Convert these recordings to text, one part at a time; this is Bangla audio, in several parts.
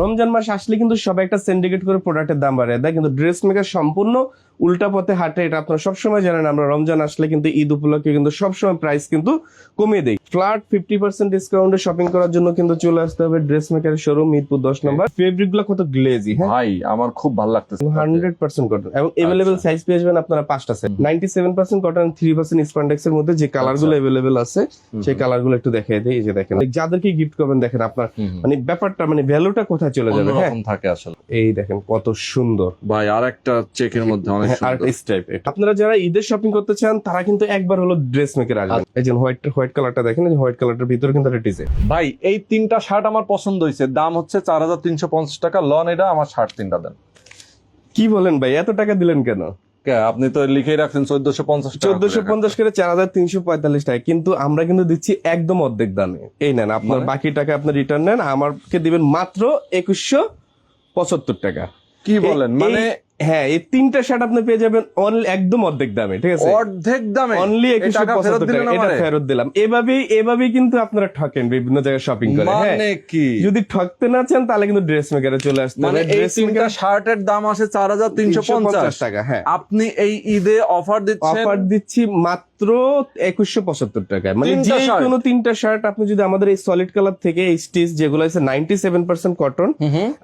রমজান মাস আসলে কিন্তু সবাই একটা সিন্ডিকেট করে প্রোডাক্টের দাম বাড়িয়ে দেয়। কিন্তু ড্রেস মেকার সম্পূর্ণ উল্টা পথে হাঁটে এটা আপনারা সবসময় জানেন। আমরা রমজান আসলে কিন্তু ঈদ উপলক্ষে কিন্তু সবসময় প্রাইস কিন্তু কমিয়ে দেয় ফ্ল্যাট ফিফটি পার্সেন্ট ডিসকাউন্টে শপিং করার জন্য কিন্তু চলে আসতে হবে ড্রেস মেকারের শোরুম মিরপুর দশ নম্বর। ফেব্রিকগুলো কত গ্লেজি হ্যাঁ? ভাই আমার খুব ভালো লাগতেছে হান্ড্রেড পার্সেন্ট কটন এবং এভেলেবেল সাইজ পেয়ে যাবেন আপনারা পাঁচটা set ninety seven percent cotton three percent spandex এর মধ্যে যে কালারগুলো এভেলেবেল আছে সেই কালারগুলো একটু দেখিয়ে দিই এই যে দেখেন। যাদেরকে গিফট করবেন দেখেন আপনার। মানে ব্যাপারটা মানে ভ্যালুটা কোথায় চলে যাবে হ্যাঁ? থাকে আসলে। এই দেখেন কত সুন্দর। ভাই আর একটা চেকের মধ্যে অনেক সুন্দর। আর টাইপ আপনারা যারা ঈদের শপিং করতে চান তারা কিন্তু একবার হলো ড্রেস মেকার আসবেন। এই যে হোয়াইট হোয়াইট কালারটা দেখেন এই হোয়াইট কালারটার ভিতরে কিন্তু একটা ডিজাইন ভাই এই তিনটা শার্ট আমার পছন্দ হয়েছে। দাম হচ্ছে চার হাজার তিনশো পঞ্চাশ টাকা। লন এটা আমার শার্ট তিনটা দেন। কি বলেন ভাই এত টাকা দিলেন কেন? আপনি তো লিখেই রাখছেন চোদ্দশো পঞ্চাশ চোদ্দশো পঞ্চাশ করে চার হাজার তিনশো পঁয়তাল্লিশ টাকা। কিন্তু আমরা কিন্তু দিচ্ছি একদম অর্ধেক দামে। এই নেন আপনার মানে? বাকি টাকা আপনি রিটার্ন নেন আমাকে দিবেন মাত্র একুশশো পঁচাত্তর টাকা। কি বলেন? মানে হ্যাঁ এই তিনটা শার্ট আপনি পেয়ে যাবেন অনলি একদম অর্ধেক দামে ঠিক আছে? অর্ধেক দামে? অনলি একুশশো পঁচাত্তর টাকা এটা ফেরত দিলাম। এভাবেই এভাবেই কিন্তু আপনারা ঠকেন বিভিন্ন জায়গায় শপিং করে হ্যাঁ? মানে কি? যদি ঠকতে না চান তাহলে কিন্তু ড্রেস মেকারে চলে আসতে মানে এই তিনটা শার্টের দাম আছে চার হাজার তিনশো পঞ্চাশ। টাকা হ্যাঁ। আপনি এই ঈদে অফার দিচ্ছেন অফার দিচ্ছি মাত্র একুশশো পঁচাত্তর টাকায়। মানে যে কোনো তিনটা শার্ট আপনি যদি আমাদের এই সলিড কালার থেকে এই স্টিচ যেগুলো আছে নাইনটি সেভেন পার্সেন্ট কটন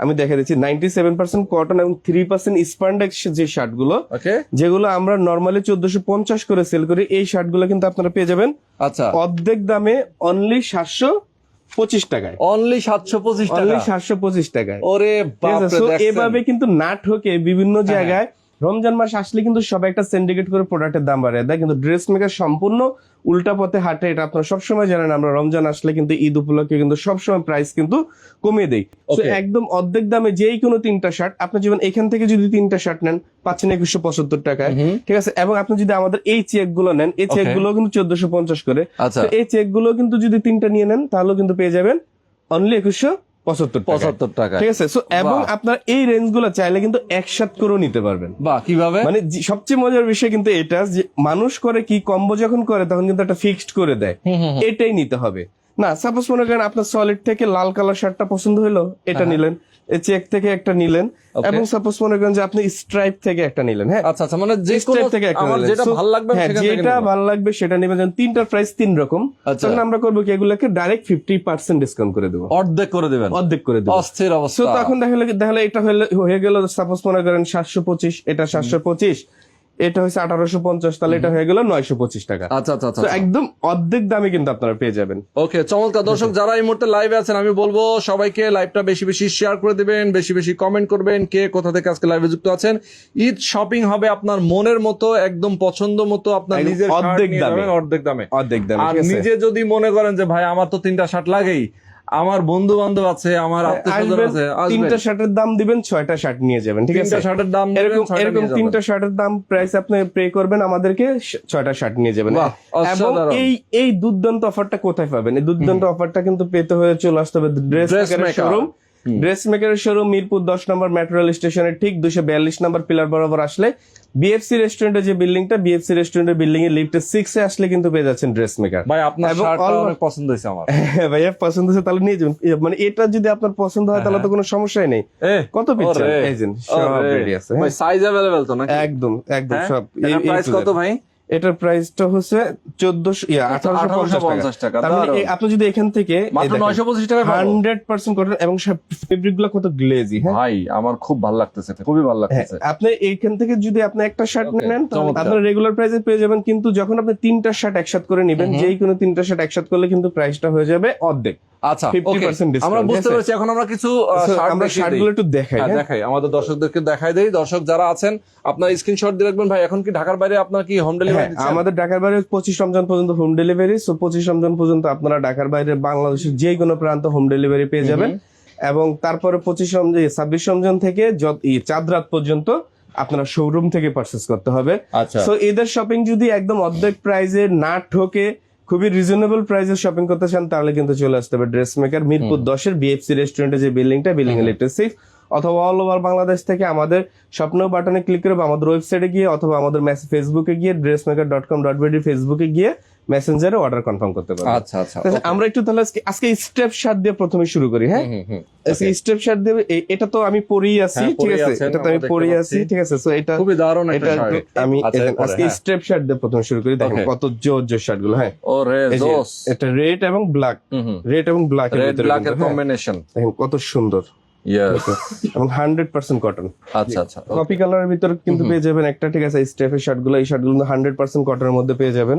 আমি দেখে দিচ্ছি নাইনটি সেভেন পার্সেন্ট কটন এবং থ্রি পার্সেন্ট স্পান্ডেক্স যে শার্টগুলো যেগুলো আমরা নর্মালি চোদ্দশো পঞ্চাশ করে সেল করি এই শার্টগুলো কিন্তু আপনারা পেয়ে যাবেন আচ্ছা। অর্ধেক দামে অনলি সাতশো পঁচিশ টাকায়। অনলি সাতশো পঁচিশ টাকা। সাতশো পঁচিশ টাকায়। ওরে? এভাবে কিন্তু না ঠকে বিভিন্ন হ্যাঁ, জায়গায় রমজান মাস আসলে কিন্তু সবাই একটা সিন্ডিকেট করে প্রোডাক্টের দাম বাড়িয়ে দেয়। কিন্তু ড্রেস মেকার সম্পূর্ণ উল্টা পথে হাঁটে এটা আপনারা সবসময় জানেন আমরা রমজান আসলে কিন্তু ঈদ উপলক্ষে কিন্তু সবসময় প্রাইস কিন্তু কমিয়ে দেই। একদম অর্ধেক দামে যেই কোনো তিনটা শার্ট আপনি যেমন এখান থেকে যদি তিনটা শার্ট নেন পাচ্ছেন একুশশো পঁচাত্তর টাকায়। ঠিক আছে? এবং আপনি যদি আমাদের এই চেকগুলো নেন এই চেকগুলো কিন্তু চোদ্দশো পঞ্চাশ করে। আচ্ছা। এই চেকগুলো কিন্তু যদি তিনটা নিয়ে নেন তাহলেও কিন্তু পেয়ে যাবেন অনলি একুশশো পঁচাত্তর টাকা ঠিক আছে? সো এবং আপনার এই রেঞ্জগুলো চাইলে কিন্তু একসাথ করেও নিতে পারবেন। কীভাবে? মানে সবচেয়ে মজার বিষয় কিন্তু এটা যে মানুষ করে কি কম্বো যখন করে তখন কিন্তু একটা ফিক্সড করে দেয়। এটাই নিতে হবে। না সাপোজ মনে করেন আপনার সলিড থেকে লাল কালার শার্টটা পছন্দ হলো এটা নিলেন। চেক থেকে একটা নিলেন। এবং সাপোজ মনে করেন যে আপনি স্ট্রাইপ থেকে একটা নিলেন হ্যাঁ? আচ্ছা আচ্ছা মানে যে স্ট্রাইপ থেকে একটা নিলেন। যেটা ভালো লাগবে হ্যাঁ, যেটা ভালো লাগবে সেটা নেবেন যেমন তিনটার প্রাইস তিন রকম। আচ্ছা। তখন আমরা করব কি এগুলোকে ডাইরেক্ট ফিফটি পার্সেন্ট ডিসকাউন্ট করে দেব। অর্ধেক করে দেবেন। অর্ধেক করে দেবো। অস্থির অবস্থা। তো তখন দেখালে দেখালে এটা হয়ে গেল সাপোজ মনে করেন সাতশো পঁচিশ এটা সাতশো পঁচিশ। এটা হচ্ছে আঠারোশো পঞ্চাশ তাহলে এটা হয়ে গেল নয়শো পঁচিশ টাকা। আচ্ছা আচ্ছা আচ্ছা একদম অর্ধেক দামে কিন্তু আপনারা পেয়ে যাবেন। ওকে চমৎকার। দর্শক যারা এই মুহূর্তে লাইভে আছেন আমি বলব সবাইকে লাইভটা বেশি বেশি শেয়ার করে দিবেন বেশি বেশি কমেন্ট করবেন কে কোথা থেকে আজকে লাইভে যুক্ত আছেন। ঈদ শপিং হবে আপনার মনের মতো একদম পছন্দ মতো আপনার নিজের অর্ধেক। দামে অর্ধেক দামে। অর্ধেক দামে আর নিজে যদি মনে করেন যে ভাই আমার তো তিনটা শার্ট লাগেই। আমার বন্ধু বান্ধব আছে আমার আত্মীয় আছে তিনটা শার্টের দাম দিবেন ছয়টা শার্ট নিয়ে যাবেন ঠিক আছে? শার্টের দাম এরকম এরকম তিনটা শার্টের দাম প্রাইস আপনি পে করবেন আমাদেরকে ছয়টা শার্ট নিয়ে যাবেন। এবং এই এই দুর্দান্ত অফারটা কোথায় পাবেন? এই দুর্দান্ত অফারটা কিন্তু পেতে হয়ে চলে আসতে হবে ড্রেস শোরুম ড্রেস মেকারের শোরুম মিরপুর দশ নম্বর মেট্রো রেল স্টেশনের ঠিক দুশো বিয়াল্লিশ নম্বর পিলার বরাবর আসলে বিএফসি রেস্টুরেন্টের যে বিল্ডিংটা বিএফসি রেস্টুরেন্টের বিল্ডিং এর লিফটে সিক্স এ আসলে কিন্তু পেয়ে যাচ্ছেন ড্রেস মেকার ভাই আপনার এবং শার্টটা all- অনেক পছন্দ হয়েছে আমার হ্যাঁ ভাইয়া পছন্দ হয়েছে তাহলে নিয়ে যাবেন মানে এটা যদি আপনার পছন্দ হয় তাহলে তো কোনো সমস্যাই নেই এ, কত পিকচার ওরে, এই যে সব ওরে। রেডি আছে ভাই হ্যাঁ? সাইজ अवेलेबल তো নাকি একদম একদম হ্যাঁ? সব এটার প্রাইস কত ভাই এটার প্রাইসটা হচ্ছে চোদ্দশো আঠারোশো পঞ্চাশ টাকা, মানে আপনি যদি এখান থেকে নয়শো পঁচিশ টাকা হান্ড্রেড পার্সেন্ট কটন এবং ফেব্রিকগুলো কত গ্লেজি হ্যাঁ? ভাই আমার খুব ভালো লাগতেছে খুবই ভালো হ্যাঁ, লাগতেছে। আপনি এইখান থেকে যদি আপনি একটা শার্ট নেন আপনার রেগুলার প্রাইসে পেয়ে যাবেন কিন্তু যখন আপনি তিনটা শার্ট একসাথে করে নেবেন যেই কোনো তিনটা শার্ট একসাথে করলে কিন্তু প্রাইসটা হয়ে যাবে অর্ধেক। আচ্ছা 50% okay, discount, আমরা বুঝতে পারছি এখন আমরা কিছু আমরা একটু দেখাই হ্যাঁ? দেখাই আমাদের দর্শকদেরকে দেখাই দেই। দর্শক যারা আছেন আপনার স্ক্রিনশট দিয়ে রাখবেন ভাই এখন কি ঢাকার বাইরে আপনার কি হোম হ্যাঁ, ডেলিভারি আমাদের ঢাকার বাইরে পঁচিশ রমজান পর্যন্ত হোম ডেলিভারি সো পঁচিশ রমজান পর্যন্ত আপনারা ঢাকার বাইরে বাংলাদেশের যে কোনো প্রান্ত হোম ডেলিভারি পেয়ে যাবেন। এবং তারপরে পঁচিশ রমজান ছাব্বিশ রমজান থেকে চাঁদ রাত পর্যন্ত আপনারা শোরুম থেকে পারচেস করতে হবে। আচ্ছা। সো এদের শপিং যদি একদম অর্ধেক প্রাইজে না ঠকে খুবই রিজনেবল প্রাইসে শপিং করতে চান তাহলে কিন্তু চলে আসতে হবে ড্রেস মেকার মিরপুর দশের বিএফসি রেস্টুরেন্টের যে বিল্ডিংটা বিল্ডিং সিক্স অথবা অল ওভার বাংলাদেশ থেকে আমাদের স্বপ্ন বাটনে ক্লিক করে বা আমাদের ওয়েবসাইটে গিয়ে অথবা আমাদের মেসেজ ফেসবুকে গিয়ে dress maker dot com dot BD ফেসবুকে গিয়ে মেসেঞ্জারে অর্ডার কনফার্ম করতে পারবেন। আচ্ছা আচ্ছা আমরা একটু তাহলে আজকে আজকে স্টেপ শার্ট দিয়ে প্রথমে শুরু করি হ্যাঁ? স্টেপ শার্ট দিয়ে এটা তো আমি পরেই আছি হ্যাঁ, ঠিক আছে? এটা তো আমি পরেই আছি ঠিক আছে? সো এটা খুবই দারুণ একটা শার্ট আমি আচ্ছা, আজকে হ্যাঁ। স্টেপ শার্ট দিয়ে প্রথমে শুরু করি। দেখেন কত জোর জোর শার্টগুলো হ্যাঁ? ওরে জোস। এটা রেড এবং ব্ল্যাক রেড এবং ব্ল্যাক রেড ব্ল্যাক এর কম্বিনেশন দেখেন কত সুন্দর। এবং হান্ড্রেড পার্সেন্ট কটন আচ্ছা আচ্ছা কপি কালারের ভিতরে কিন্তু পেয়ে যাবেন একটা ঠিক আছে স্টেপের শার্টগুলো এই শার্টগুলো হান্ড্রেড পার্সেন্ট কটনের মধ্যে পেয়ে যাবেন।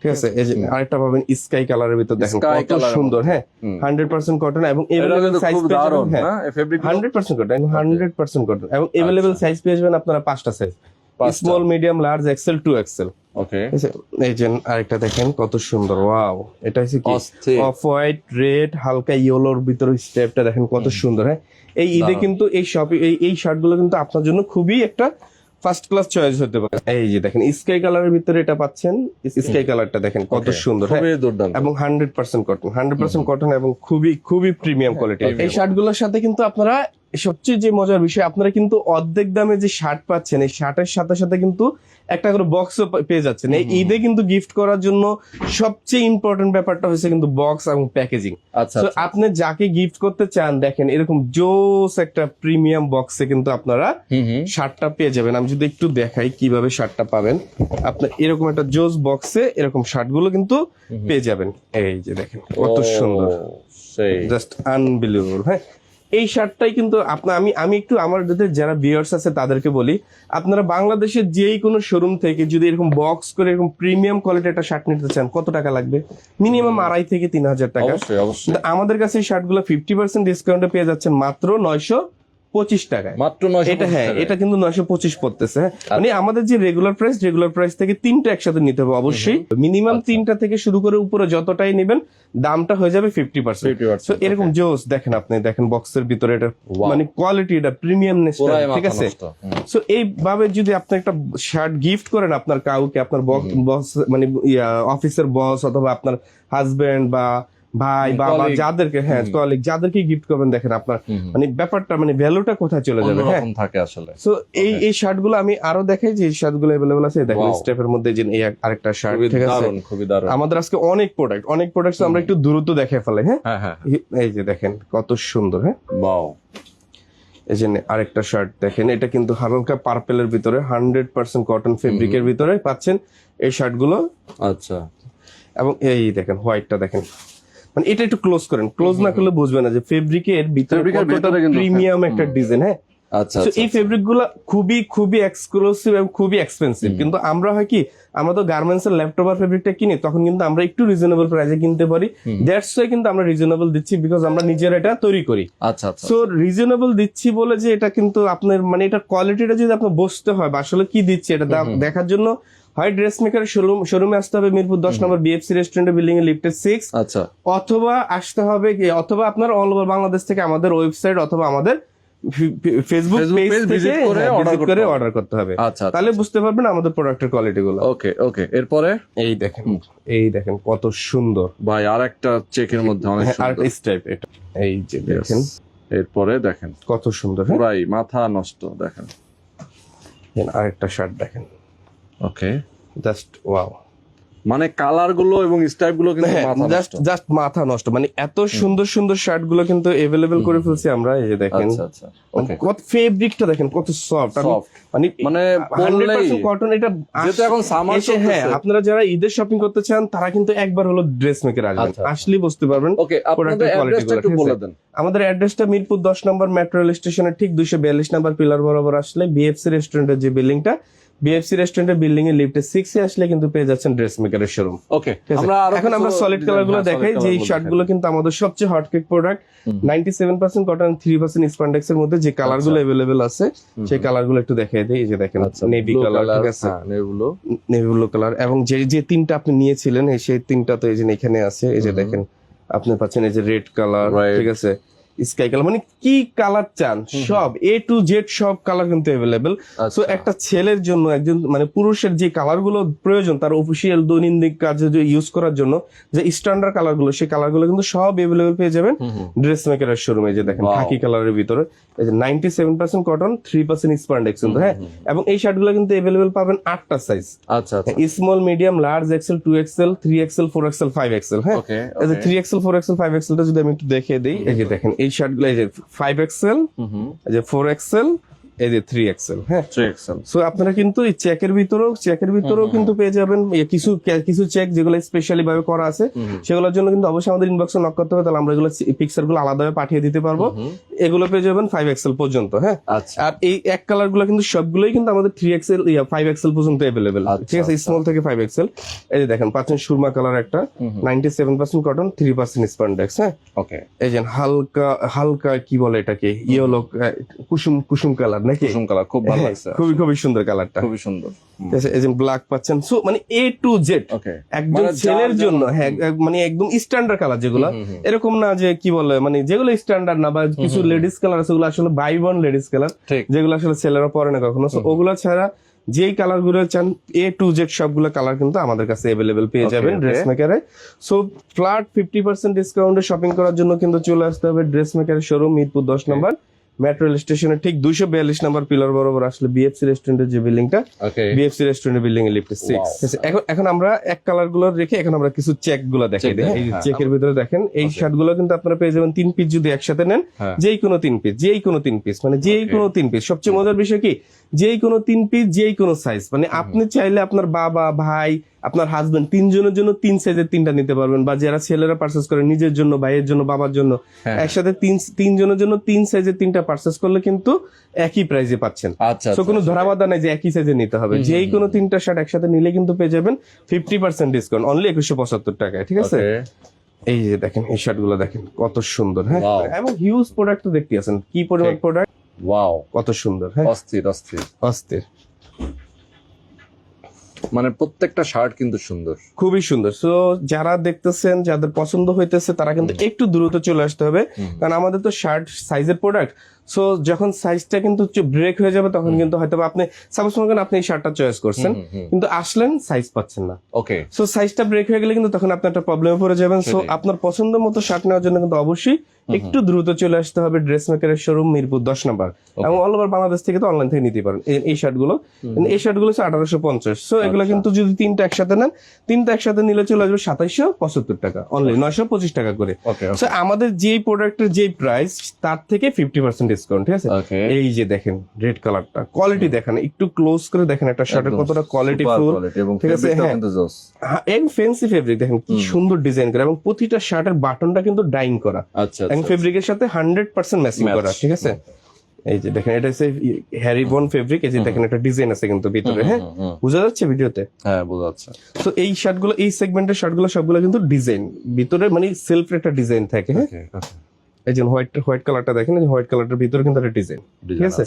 ঠিক আছে এই যে আরেকটা পাবেন স্কাই কালারের ভিতর দেখেন কত সুন্দর হ্যাঁ? হান্ড্রেড পার্সেন্ট কটন এবং এভেলেবেল সাইজ পেয়ে যাবেন হ্যাঁ। Hundred percent cotton hundred percent cotton এবং এভেলেবেল আচ্ছা। সাইজ পেয়ে যাবেন আপনারা পাঁচটা size small medium large XL two XL okay এই যে আরেকটা দেখেন কত সুন্দর ওয়াও। এটা হচ্ছে কি? অফ হোয়াইট রেড হালকা ইয়েলোর ভিতরে স্টেপটা দেখেন কত সুন্দর হ্যাঁ? এই ঈদে কিন্তু এই শপিং এই এই শার্টগুলো কিন্তু আপনার জন্য খুবই একটা ফার্স্ট ক্লাস চয়েস হতে পারে। এই যে দেখেন স্কাই কালারের ভিতরে এটা পাচ্ছেন। স্কাই কালারটা দেখেন কত সুন্দর হ্যাঁ? খুবই দুর্দান্ত। এবং hundred percent cotton hundred percent cotton এবং খুবই খুবই প্রিমিয়াম কোয়ালিটি এই শার্টগুলোর সাথে কিন্তু আপনারা সবচেয়ে যে মজার বিষয় আপনারা কিন্তু অর্ধেক দামে যে শার্ট পাচ্ছেন এই শার্টের সাথে সাথে কিন্তু একটা করে বক্সও পেয়ে যাচ্ছেন। এই ঈদে কিন্তু গিফট করার জন্য সবচেয়ে ইম্পর্টেন্ট ব্যাপারটা হচ্ছে কিন্তু বক্স এবং প্যাকেজিং আচ্ছা আপনি যাকে গিফট করতে চান দেখেন এরকম জোস একটা প্রিমিয়াম বক্সে কিন্তু আপনারা শার্টটা পেয়ে যাবেন। আমি যদি একটু দেখাই কীভাবে শার্টটা পাবেন। আপনার এরকম একটা জোস বক্সে এরকম শার্টগুলো কিন্তু পেয়ে যাবেন। এই যে দেখেন কত সুন্দর। জাস্ট আনবিলিভেবল হ্যাঁ? এই শার্টটাই কিন্তু আপনার আমি আমি একটু আমাদের যারা ভিউয়ার্স আছে তাদেরকে বলি আপনারা বাংলাদেশের যেই কোনো শোরুম থেকে যদি এরকম বক্স করে এরকম প্রিমিয়াম কোয়ালিটির একটা শার্ট নিতে চান কত টাকা লাগবে? মিনিমাম আড়াই থেকে তিন হাজার টাকা। আমাদের কাছে এই শার্টগুলো ফিফটি পার্সেন্ট ডিসকাউন্টে পেয়ে যাচ্ছেন মাত্র নয়শো পঁচিশ টাকায়। মাত্র এটা হ্যাঁ এটা কিন্তু নয়শো পঁচিশ পড়তেছে হ্যাঁ। মানে আমাদের যে রেগুলার প্রাইস রেগুলার প্রাইস থেকে তিনটা একসাথে নিতে হবে অবশ্যই। মিনিমাম আচ্ছা। তিনটা থেকে শুরু করে উপরে যতটাই নেবেন দামটা হয়ে যাবে ফিফটি পার্সেন্ট এরকম জোস দেখেন আপনি দেখেন বক্সের ভিতরে এটা মানে কোয়ালিটি এটা প্রিমিয়ামনেস পুরাই ঠিক আছে? সো এইভাবে যদি আপনি একটা শার্ট গিফট করেন আপনার কাউকে আপনার বস মানে অফিসের বস অথবা আপনার হাজবেন্ড বা ভাই বাবা যাদেরকে হ্যাঁ কলিগ যাদেরকে গিফট করবেন দেখেন আপনার। মানে ব্যাপারটা মানে ভ্যালুটা কোথায় চলে যাবে হ্যাঁ? থাকে আসলে। সো এই এই শার্টগুলো আমি আরও দেখাই যে শার্টগুলো অ্যাভেলেবল আছে দেখেন স্টেপের মধ্যে যে এই আরেকটা শার্ট ঠিক আছে? দারুণ খুবই দারুণ। আমাদের আজকে অনেক প্রোডাক্ট অনেক প্রোডাক্ট আমরা একটু দ্রুত দেখে ফেলে হ্যাঁ? হ্যাঁ হ্যাঁ এই- এই যে দেখেন কত সুন্দর হ্যাঁ? বাও এই যে আরেকটা শার্ট দেখেন এটা কিন্তু হালকা পার্পেলের ভিতরে হান্ড্রেড পার্সেন্ট কটন ফেব্রিকের ভিতরে পাচ্ছেন এই শার্টগুলো আচ্ছা। এবং এই দেখেন হোয়াইটটা দেখেন মানে এটা একটু ক্লোজ করেন। ক্লোজ না করলে বুঝবে না যে ফেব্রিকের ভিতরে প্রিমিয়াম একটা ডিজাইন হ্যাঁ? আচ্ছা এই ফেব্রিকগুলো খুবই খুবই এক্সক্লুসিভ এবং খুবই এক্সপেন্সিভ কিন্তু আমরা হয় কি আমরা তো গার্মেন্টস এর ল্যাপটপ আর ফেব্রিকটা কিনি তখন কিন্তু আমরা একটু রিজনেবল প্রাইসে কিনতে পারি। দ্যাটস ওয়াই কিন্তু আমরা রিজনেবল দিচ্ছি বিকজ আমরা নিজের এটা তৈরি করি। আচ্ছা আচ্ছা সো রিজনেবল দিচ্ছি বলে যে এটা কিন্তু আপনার মানে এটা কোয়ালিটিটা যদি আপনার বসতে হয় বা আসলে কি দিচ্ছে এটা দেখার জন্য হয় ড্রেস মেকার শোরুম শোরুমে আসতে হবে মিরপুর দশ নম্বর বিএফসি রেস্টুরেন্ট বিল্ডিং এ লিফটেড সিক্স আচ্ছা। অথবা আসতে হবে কি অথবা আপনার অল ওভার বাংলাদেশ থেকে আমাদের ওয়েবসাইট অথবা আমাদের ফেসবুক পেজ থেকে visit করে হ্যাঁ। অর্ডার করতে হবে। আচ্ছা আচ্ছা। তাহলে বুঝতে পারবেন আমাদের প্রোডাক্টের কোয়ালিটি গুলো। ওকে ওকে এরপরে? এই দেখেন এই দেখেন কত সুন্দর। ভাই আর একটা চেকের মধ্যে অনেক হ্যাঁ, আর সুন্দর স্টাইপ এটা। এই যে দেখেন। এরপরে দেখেন। কত সুন্দর হ্যাঁ। পুরাই মাথা নষ্ট দেখেন। আরেকটা শার্ট দেখেন। ওকে জাস্ট ওয়াও মানে কালারগুলো এবং স্টাইপগুলো কিন্তু হ্যাঁ জাস্ট জাস্ট মাথা নষ্ট। মানে এত সুন্দর সুন্দর শার্টগুলো কিন্তু এভেলেবেল করে ফেলছি আমরা এই যে দেখেন। আচ্ছা আচ্ছা। ওকে কত ফেব্রিকটা দেখেন কত সফট মানে মানে হান্ড্রেড পরলেই- কটন এটা যেহেতু এখন এসে হ্যাঁ আপনারা যারা ঈদের শপিং করতে চান তারা কিন্তু একবার হলো ড্রেস মেকার আসবেন। আচ্ছা। আসলেই বুঝতে পারবেন ওকে আপনাদের অ্যাড্রেসটা একটু বলে দেন। আমাদের অ্যাড্রেসটা মিরপুর দশ নম্বর মেট্রো রেল স্টেশনের ঠিক দুইশো বিয়াল্লিশ নাম্বার পিলার বরাবর আসলে বিএফসি রেস্টুরেন্টের যে বিল্ডিংটা বিএফসি রেস্টুরেন্টের বিল্ডিং এর লিফটে সিক্স এ আসলে কিন্তু পেয়ে যাচ্ছেন ড্রেস মেকারের শোরুম ওকে আমরা এখন আমরা সলিড কালারগুলো দেখাই যে এই শার্টগুলো কিন্তু আমাদের সবচেয়ে hotcake product ninety seven percent cotton three percent spandex এর মধ্যে যে কালারগুলো এভেলেবেল আছে সেই কালারগুলো একটু দেখাই দিই এই যে দেখেন আচ্ছা নেভি কালার colour, ঠিক আছে। নেভি ব্লু কালার এবং যে যে তিনটা আপনি নিয়েছিলেন সেই তিনটা তো এই যে এখানে আছে এই যে দেখেন আপনি পাচ্ছেন এই যে রেড কালার ঠিক আছে? স্কাই কালার মানে কি কালার চান সব এ টু জেড সব কালার কিন্তু অ্যাভেলেবেল সো আচ্ছা। একটা ছেলের জন্য একজন মানে পুরুষের যে কালারগুলো প্রয়োজন তার অফিসিয়াল দৈনন্দিন কাজে ইউজ করার জন্য যে স্ট্যান্ডার্ড কালারগুলো সেই কালারগুলো কিন্তু সব অ্যাভেলেবেল পেয়ে যাবেন। ড্রেস মেকারের শোরুমে যে দেখেন খাকি কালারের ভিতরে। Ninety seven percent cotton three percent spandex কিন্তু হ্যাঁ? এবং এই শার্টগুলো কিন্তু অ্যাভেলেবেল পাবেন আটটা সাইজ আচ্ছা small medium large XL two XL three XL four XL five XL হ্যাঁ? Three XL four XL five এক্সেলটা যদি আমি একটু দেখিয়ে দিই এই যে দেখেন এই শার্টগুলো এই যে ফাইভ এক্সেল এই যে ফোর এক্সেল এই যে থ্রি এক্সেল হ্যাঁ? থ্রি এক্সেল সো আপনারা কিন্তু এই চেকের ভিতরেও চেকের ভিতরেও কিন্তু পেয়ে যাবেন। কিছু কিছু চেক যেগুলো স্পেশালি ভাবে করা আছে সেগুলোর জন্য কিন্তু অবশ্যই আমাদের ইনবক্সে নক করতে হবে। তাহলে আমরা এগুলো পিকচারগুলো আলাদাভাবে পাঠিয়ে দিতে পারব। এগুলো পেয়ে যাবেন ফাইভ এক্সেল পর্যন্ত হ্যাঁ? আচ্ছা। আর এই এক কালারগুলো কিন্তু সবগুলোই কিন্তু আমাদের থ্রি এক্সেল ফাইভ এক্সেল পর্যন্ত অ্যাভেলেবেল আচ্ছা, ঠিক আছে? আচ্ছা। স্মল থেকে ফাইভ এক্সেল এই যে দেখেন পাচ্ছেন সুরমা কালার একটা ninety seven percent cotton three percent spandex হ্যাঁ? ওকে এই যে হালকা হালকা কি বলে এটাকে? ইয়েলো কুসুম কুসুম কালার নাকি? কুসুম কালার খুব ভালো হ্যাঁ, লাগছে খুবই খুবই সুন্দর কালারটা। খুবই সুন্দর। এই যে ব্ল্যাক পাচ্ছেন। সো মানে এ টু জেড একজন মানে ছেলের জন্য হ্যাঁ মানে একদম স্ট্যান্ডার্ড কালার যেগুলো। এরকম না যে কি বলে মানে যেগুলো স্ট্যান্ডার্ড না বা কিছু লেডিস কালার আছে ওগুলো আসলে বাই ওয়ান লেডিস কালার যেগুলো আসলে ছেলেরা পরে না কখনো। ওগুলো ছাড়া যেই কালারগুলো চান এ টু জেড সবগুলো কালার কিন্তু আমাদের কাছে অ্যাভেলেবেল পেয়ে যাবেন ড্রেস মেকারে সো ফ্ল্যাট ফিফটি পার্সেন্ট ডিসকাউন্টে শপিং করার জন্য কিন্তু চলে আসতে হবে ড্রেস মেকারের শোরুম মিরপুর দশ নম্বর। মেট্রো রেল স্টেশনের ঠিক দুইশো বিয়াল্লিশ নম্বর পিলার বরাবর আসলে বিএফসি রেস্টুরেন্টের যে বিল্ডিংটা বিএফসি রেস্টুরেন্টের বিল্ডিং এ লিফট সিক্স এখন এখন আমরা এক কালারগুলো রেখে এখন আমরা কিছু চেকগুলো দেখাই এই হ্যাঁ। চেকের ভিতরে দেখেন এই শার্টগুলো কিন্তু আপনারা পেয়ে যাবেন তিন পিস যদি একসাথে নেন হ্যাঁ। যেই কোনো তিন পিস যেই কোনো তিন পিস মানে যেই কোনো তিন পিস সবচেয়ে মজার বিষয় কি যেই কোনো তিন পিস যেই কোনো সাইজ মানে আপনি চাইলে আপনার বাবা ভাই আপনার হাজবেন্ড তিনজনের জন্য তিন সাইজের তিনটা নিতে পারবেন বা যারা ছেলেরা পার্চেস করে নিজের জন্য ভাইয়ের জন্য বাবার জন্য হ্যাঁ। একসাথে তিন তিনজনের জন্য তিন সাইজের তিনটা পার্চেস করলে কিন্তু একই প্রাইসে পাচ্ছেন। আচ্ছা তো কোনো ধরাবাধা নাই যে একই সাইজে নিতে হবে। যেই কোনো তিনটা শার্ট একসাথে নিলে কিন্তু পেয়ে যাবেন ফিফটি পার্সেন্ট ডিসকাউন্ট অনলি একুশশো পঁচাত্তর টাকায় ঠিক আছে? এই যে দেখেন এই শার্টগুলো দেখেন কত সুন্দর হ্যাঁ? এবং হিউজ প্রোডাক্ট তো দেখতে আছেন। কি পরিমাণ প্রোডাক্ট ওয়াও কত সুন্দর হ্যাঁ? অস্থির অস্থির। অস্থির। মানে প্রত্যেকটা শার্ট কিন্তু সুন্দর। খুবই সুন্দর। সো যারা দেখতেছেন যাদের পছন্দ হইতেছে তারা কিন্তু একটু দ্রুত চলে আসতে হবে। কারণ আমাদের তো শার্ট সাইজের প্রোডাক্ট সো যখন সাইজটা কিন্তু ব্রেক হয়ে যাবে তখন কিন্তু হয়তো আপনি সাপোজ মনে করেন আপনি এই শার্টটা চয়েস করছেন কিন্তু আসলেন সাইজ পাচ্ছেন না। ওকে সো সাইজটা ব্রেক হয়ে গেলে কিন্তু তখন আপনি একটা প্রবলেমে পড়ে যাবেন। সো আপনার পছন্দ মতো শার্ট নেওয়ার জন্য কিন্তু অবশ্যই একটু দ্রুত চলে আসতে হবে ড্রেস মেকারের শোরুম মিরপুর দশ নাম্বার। এবং অল ওভার বাংলাদেশ থেকে তো অনলাইন থেকে নিতে পারেন। এই- শার্টগুলো এই শার্টগুলো হচ্ছে আঠারোশো পঞ্চাশ। সো এগুলো আচ্ছা। কিন্তু যদি তিনটা একসাথে নেন তিনটা একসাথে নিলে চলে আসবে সাতাইশশো পঁচাত্তর টাকা অনলাইন নয়শো পঁচিশ টাকা করে। সো আমাদের যেই প্রোডাক্টের যেই প্রাইস তার থেকে ফিফটি পার্সেন্ট ডিসকাউন্ট ঠিক আছে? এই যে দেখেন রেড কালারটা কোয়ালিটি দেখেন একটু ক্লোজ করে দেখেন একটা শার্টের কতটা কোয়ালিটি ফুল এবং ঠিক আছে, হ্যাঁ। এক ফ্যান্সি ফেব্রিক দেখেন কি সুন্দর ডিজাইন করা। এবং প্রতিটা শার্টের বাটনটা কিন্তু ডাইং করা। আচ্ছা এবং ফেব্রিকের সাথে হান্ড্রেড পার্সেন্ট ম্যাচিং করা ঠিক আছে? এই যে দেখেন এটা হচ্ছে হ্যারি বন ফেব্রিক এই যে দেখেন একটা ডিজাইন আছে কিন্তু ভিতরে হ্যাঁ। বোঝা যাচ্ছে ভিডিওতে? হ্যাঁ বোঝা যাচ্ছে। তো এই শার্টগুলো এই সেগমেন্টের শার্টগুলো সবগুলো কিন্তু ডিজাইন ভিতরে মানে সেলফ একটা ডিজাইন থাকে হ্যাঁ? এই যে হোয়াইট হোয়াইট কালারটা দেখেন হোয়াইট কালারটার ভিতরে কিন্তু একটা ডিজাইন ঠিক আছে?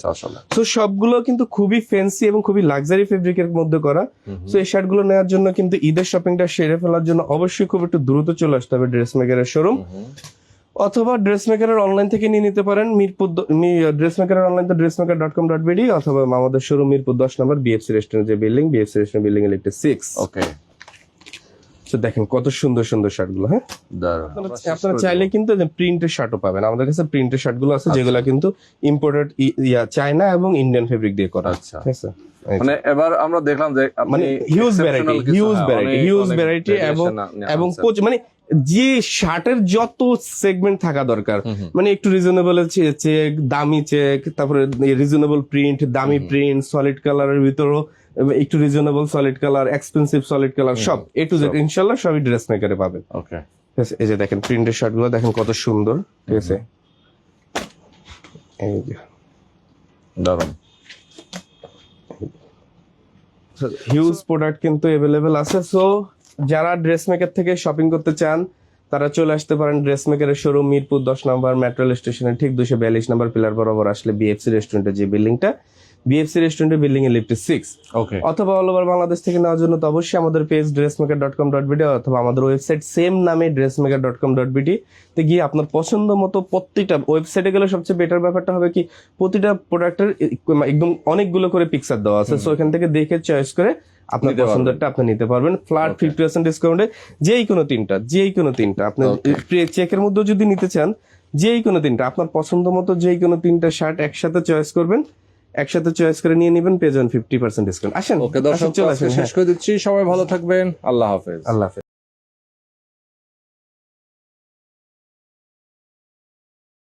তো সবগুলো কিন্তু খুবই ফ্যান্সি এবং খুবই লাক্সারি ফেব্রিকের মধ্যে করা। তো এই শার্টগুলো নেওয়ার জন্য কিন্তু ঈদের শপিংটা সেরে ফেলার জন্য অবশ্যই খুব একটু দ্রুত চলে আসতে হবে ড্রেস মেকারের শোরুম অথবা ড্রেস মেকারের অনলাইন থেকে নিয়ে নিতে পারেন মিরপুর ড্রেস মেকারের অনলাইন তো dress maker dot com dot BD অথবা আমাদের শোরুম মিরপুর দশ নম্বর বিএফসি রেস্টুরেন্ট যে বিল্ডিং বিএফসি রেস্টুরেন্ট বিল্ডিং এর লিফটে সিক্স ওকে তো দেখেন কত সুন্দর সুন্দর শার্টগুলো হ্যাঁ? আপনারা- চাইলে কিন্তু প্রিন্টের শার্টও পাবেন। আমাদের কাছে প্রিন্টের শার্টগুলো আছে যেগুলো কিন্তু ইম্পোর্টেড ইয়া চায়না এবং ইন্ডিয়ান ফেব্রিক দিয়ে করা। আচ্ছা। ঠিক আছে? মানে এবার আমরা দেখলাম যে মানে huge variety huge variety huge variety এবং এবং। মানে যে শার্টের যত সেগমেন্ট থাকা দরকার মানে একটু রিজনেবল চেক দামি চেক তারপরে রিজনেবল প্রিন্ট দামি প্রিন্ট সলিড কালারের ভিতরও একটু reasonable solid colour expensive solid colour সব এ টু জেড ইনশাল্লাহ সবই ড্রেস মেকারে পাবেন। ওকে ঠিক আছে? এই যে দেখেন প্রিন্টের শার্টগুলো দেখেন কত সুন্দর ঠিক আছে? এই যে। দারুণ হিউজ প্রোডাক্ট কিন্তু অ্যাভেলেবেল আছে। সো যারা ড্রেস মেকার থেকে শপিং করতে চান তারা চলে আসতে পারেন ড্রেস মেকারের শোরুম মিরপুর দশ নম্বর মেট্রো স্টেশনের ঠিক দুশো বিয়াল্লিশ নম্বর পিলার বরাবর আসলে বিএফসি রেস্টুরেন্টের যে বিল্ডিংটা বিএফসি রেস্টুরেন্টের বিল্ডিং এ লিফটে সিক্স ওকে অথবা অল ওভার বাংলাদেশ থেকে নেওয়ার জন্য তো অবশ্যই আমাদের page dress maker dot com dot BD অথবা আমাদের ওয়েবসাইট সেম নামে dress maker dot com dot BD তে গিয়ে আপনার পছন্দ মতো প্রত্যেকটা ওয়েবসাইটে গেলে সবচেয়ে বেটার ব্যাপারটা হবে কি প্রতিটা প্রোডাক্টের একদম অনেকগুলো করে পিকচার দেওয়া আছে। সো এখান থেকে দেখে চয়েস করে আপনার পছন্দটা আপনি নিতে পারবেন। ফ্ল্যাট ফিফটি পার্সেন্ট ডিসকাউন্টে যেই কোনো তিনটা যেই কোনো তিনটা। আপনি চেকের মধ্যে যদি নিতে চান যেই কোনো তিনটা আপনার পছন্দ মতো যেই কোনো তিনটা শার্ট একসাথে চয়েস করবেন একসাথে চয়েস করে নিয়ে নেবেন পেয়ে যাবেন ফিফটি পার্সেন্ট ডিসকাউন্ট আসেন ওকে দর্শক আসেন শেষ করে দিচ্ছি। সবাই ভালো থাকবেন। আল্লাহ হাফেজ। আল্লাহ হাফেজ।